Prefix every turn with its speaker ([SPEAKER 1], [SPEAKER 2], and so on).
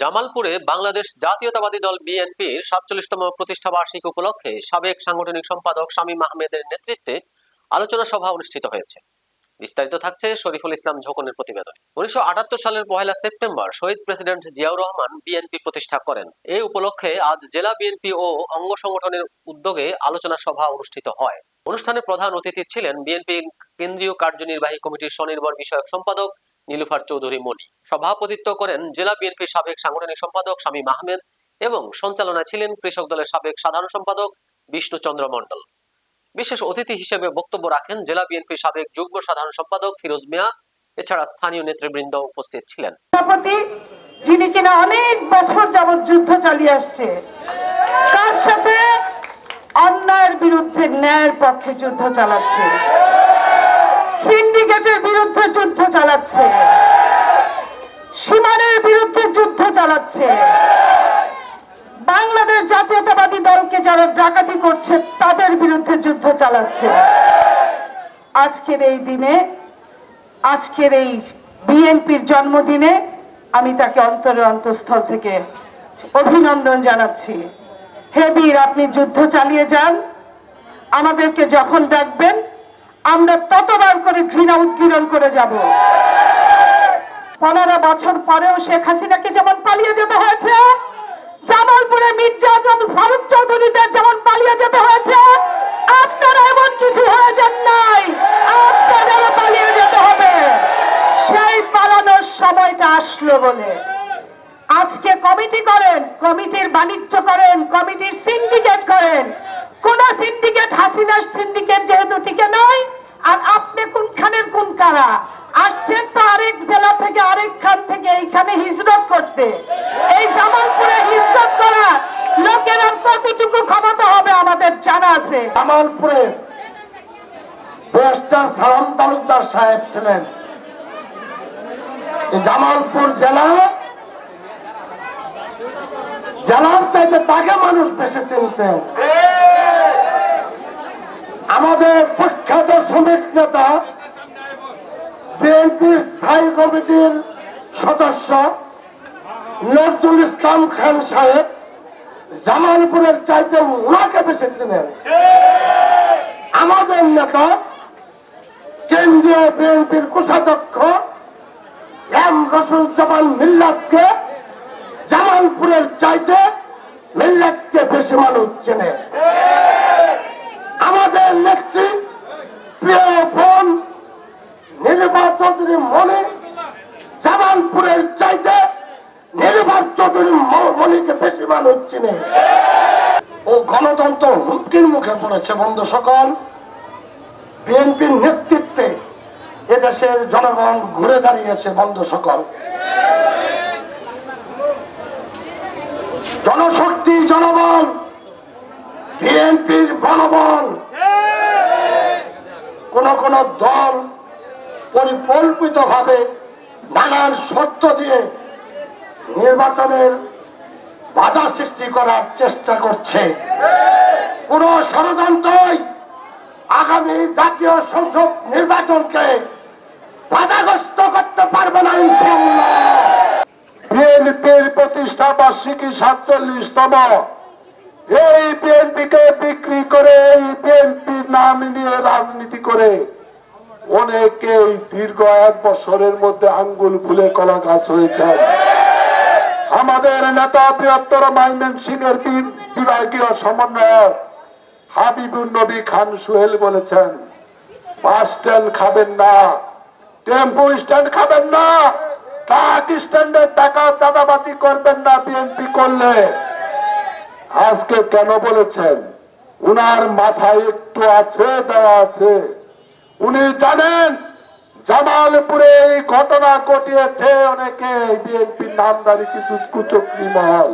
[SPEAKER 1] জামালপুরে বাংলাদেশ জাতীয়তাবাদী দল বিএনপির সাতচল্লিশতম প্রতিষ্ঠা বার্ষিকী উপলক্ষে সাবেক সাংগঠনিক সম্পাদক শামীম আহমেদের নেতৃত্বে আলোচনা সভা অনুষ্ঠিত হয়েছে। বিস্তারিত থাকছে শরীফুল ইসলাম ঝোকনের প্রতিবেদনে। উনিশশো সালের পহেলা সেপ্টেম্বর শহীদ প্রেসিডেন্ট জিয়াউর রহমান বিএনপি প্রতিষ্ঠা করেন। এই উপলক্ষে আজ জেলা বিএনপি ও অঙ্গ সংগঠনের উদ্যোগে আলোচনা সভা অনুষ্ঠিত হয়। অনুষ্ঠানে প্রধান অতিথি ছিলেন বিএনপি কেন্দ্রীয় কার্যনির্বাহী কমিটির স্বনির্ভর বিষয়ক সম্পাদক নীলুফার চৌধুরী মনি সভাপতিত্ব করেন জেলা বিএনপির সাবেক সাংগঠনিক সম্পাদক শামীম আহমেদ এবং সঞ্চালনায় ছিলেন কৃষক দলের সাবেক সাধারণ সম্পাদক বিষ্ণুচন্দ্র মণ্ডল। বিশেষ অতিথি হিসেবে বক্তব্য রাখেন জেলা বিএনপির সাবেক যুগ্ম সাধারণ সম্পাদক ফিরোজ মিয়া, এছাড়া স্থানীয় নেতৃবৃন্দ উপস্থিত ছিলেন।
[SPEAKER 2] যিনি কিনা অনেক বছর যাবৎ যুদ্ধ চালিয়ে আসছে, তার সাথে অন্যায়ের বিরুদ্ধে ন্যায়ের পক্ষে যুদ্ধ চালাচ্ছে। সিন্ডিকেটের বিরুদ্ধে যুদ্ধ চালাচ্ছে। সীমানের বিরুদ্ধে যুদ্ধ চালাচ্ছে। বাংলাদেশ জাতীয়তাবাদী দলকে যারা ডাকাতি করছে, তাদের বিরুদ্ধে যুদ্ধ চালাচ্ছে। আজকের এই দিনে, আজকের এই বিএনপির জন্মদিনে আমি তাকে অন্তরের অন্তঃস্থল থেকে অভিনন্দন জানাচ্ছি। হে বীর, আপনি যুদ্ধ চালিয়ে যান। আমাদেরকে যখন ডাকবেন আমরা ততবার করে ঘৃণা উদ্গীরণ করে যাব। পনেরো বছর পরেও শেখ হাসিনাকে যেমন পালিয়ে যেতে হয়েছে, জামালপুরে মির্জা আজম ফারুক চৌধুরীদের যেমন পালিয়ে যেতে হয়েছে, আপনারা এমন কিছু হয়ে নাই আপনাদেরও পালিয়ে যেতে হবে। সেই পালানোর সময়টা আসলো বলে। আজকে কমিটি করেন, কমিটির বাণিজ্য করেন, কমিটির সিন্ডিকেট করেন কোন সিন্ডিকেট হাসিনার সিন্ডিকেট যেহেতু টিকে নয় আর আপনি কোনখানের কোন কারা? আসছেন তো আরেক জেলা থেকে, আরেক খান থেকে, এইখানে হিজরত করতে। এই জামালপুরে হিজরত করা লোকের কতটুকু ক্ষমতা হবে আমাদের জানা আছে।
[SPEAKER 3] জামালপুরে ব্যারিস্টার সালাম তালুকদার সাহেব ছিলেন। জামালপুর জেলা, জেলার চাইতে তাকে মানুষ বেশি চিনতেন। আমাদের প্রখ্যাত শ্রমিক নেতা বিএনপির স্থায়ী কমিটির সদস্য, নজরুল ইসলাম খান সাহেব, জামালপুরের চাইতে ওনাকে বেশি চিনেন। আমাদের নেতা, কেন্দ্রীয় বিএনপির কোষাধ্যক্ষ, এম রসুজ্জামান মিল্লাতকে জামালপুরের চাইতে মিল্লাতকে বেশি মানুষ চেনে। নেত্রী প্রিয় বোন নীলিমা চৌধুরী মনে জামালপুরের চাইতে নীলিমা চৌধুরী মনিকে বেশি মানুষ চিনে। ও গণতন্ত্র হুমকির মুখে পড়েছে, বন্ধু সকল। বিএনপির নেতৃত্বে এদেশের জনগণ ঘুরে দাঁড়িয়েছে, বন্ধু সকল। জনশক্তি, জনবল, বিএনপির বনবল কোন দল পরিকল্পিত ভাবে নানান শর্ত দিয়ে নির্বাচনের বাধা সৃষ্টি করার চেষ্টা করছে। কোন ষড়যন্ত্রই আগামী জাতীয় সংসদ নির্বাচনকে বাধাগ্রস্ত করতে পারবে না ইনশাল্লাহ বিএনপির প্রতিষ্ঠা বার্ষিকী সাতচল্লিশতম এই বিএনপিকে বিক্রি করে এই বিএনপির নাম নিয়ে রাজনীতি করে অনেকেই দীর্ঘ এক বছরের মধ্যে আঙ্গুল ফুলে কলা গাছ হয়েছে আমাদের নেতা বৃহত্তর মাইমেন সিং এর বিভাগীয় সমন্বয়ক হাবিবুর নবী খান সুহেল বলেছেন, বাস স্ট্যান্ড খাবেন না, টেম্পো স্ট্যান্ড খাবেন না, ট্রাক স্ট্যান্ডের টাকা চাঁদাবাজি করবেন না বিএনপি করলে। আজকে কেন বলেছেন? উনার মাথায় একটু আছে, দেওয়া আছে। উনি জানেন, জামালপুরে এই ঘটনা ঘটিয়েছে অনেকে বিএনপির নামদারি কিছু কুচক্রি মহল।